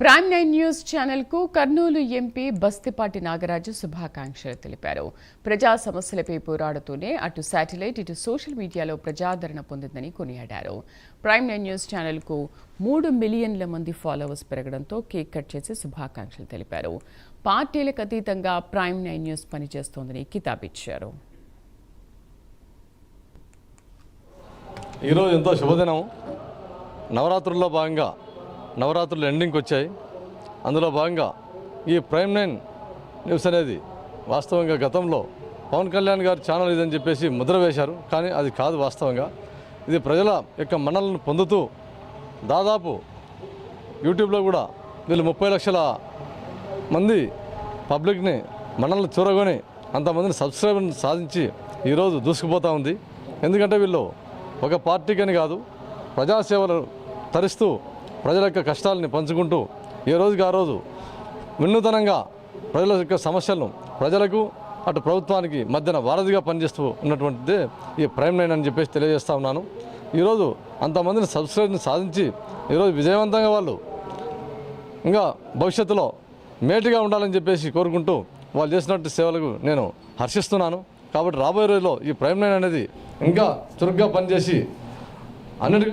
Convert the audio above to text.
Prime nine news ఛానల్కు Kurnool MP Bastipati Nagaraju శుభాకాంక్షలు తెలిపారు. ప్రజా సమస్యలపై పోరాడుతూనే అటు శాటిలైట్ ఇటు సోషల్ మీడియాలో ప్రజాదరణ పొందిందని కొనియాడారు. ప్రైమ్ నైన్ న్యూస్ ఛానల్కు మూడు మిలియన్ల మంది ఫాలోవర్స్ పెరగడంతో కేక్ కట్ చేసి శుభాకాంక్షలు తెలిపారు. పార్టీలకు అతీతంగా ప్రైమ్ నైన్ న్యూస్ పనిచేస్తోందని కితాబిచ్చారు. ఈరోజు ఎంతో శుభదినం నవరాత్రుల్లో భాగంగా నవరాత్రులు ఎండింగ్కి వచ్చాయి. అందులో భాగంగా ఈ ప్రైమ్ నైన్ న్యూస్ అనేది వాస్తవంగా గతంలో పవన్ కళ్యాణ్ గారి ఛానల్ ఇదని చెప్పేసి ముద్ర వేశారు. కానీ అది కాదు వాస్తవంగా. ఇది ప్రజల యొక్క మన్నలను పొందుతూ దాదాపు యూట్యూబ్లో కూడా వీళ్ళు ముప్పై లక్షల మంది పబ్లిక్ని మనల్ని చూరగొని అంతమందిని సబ్స్క్రైబర్ని సాధించి ఈరోజు దూసుకుపోతూ ఉంది. ఎందుకంటే వీళ్ళు ఒక పార్టీకని కాదు ప్రజాసేవలు తరిస్తూ ప్రజల యొక్క కష్టాలని పంచుకుంటూ ఏ రోజుకి ఆ రోజు వినూతనంగా ప్రజల యొక్క సమస్యలను ప్రజలకు అటు ప్రభుత్వానికి మధ్యన వారధిగా పనిచేస్తూ ఉన్నటువంటిదే ఈ ప్రైమ్ నైన్ అని చెప్పేసి తెలియజేస్తా ఉన్నాను. ఈరోజు అంతమందిని సబ్స్క్రైబ్ని సాధించి ఈరోజు విజయవంతంగా వాళ్ళు ఇంకా భవిష్యత్తులో మేటిగా ఉండాలని చెప్పేసి కోరుకుంటూ వాళ్ళు చేసినట్టు సేవలకు నేను హర్షిస్తున్నాను. కాబట్టి రాబోయే రోజుల్లో ఈ ప్రైమ్ నైన్ అనేది ఇంకా చురుగ్గా పనిచేసి అన్నిటికీ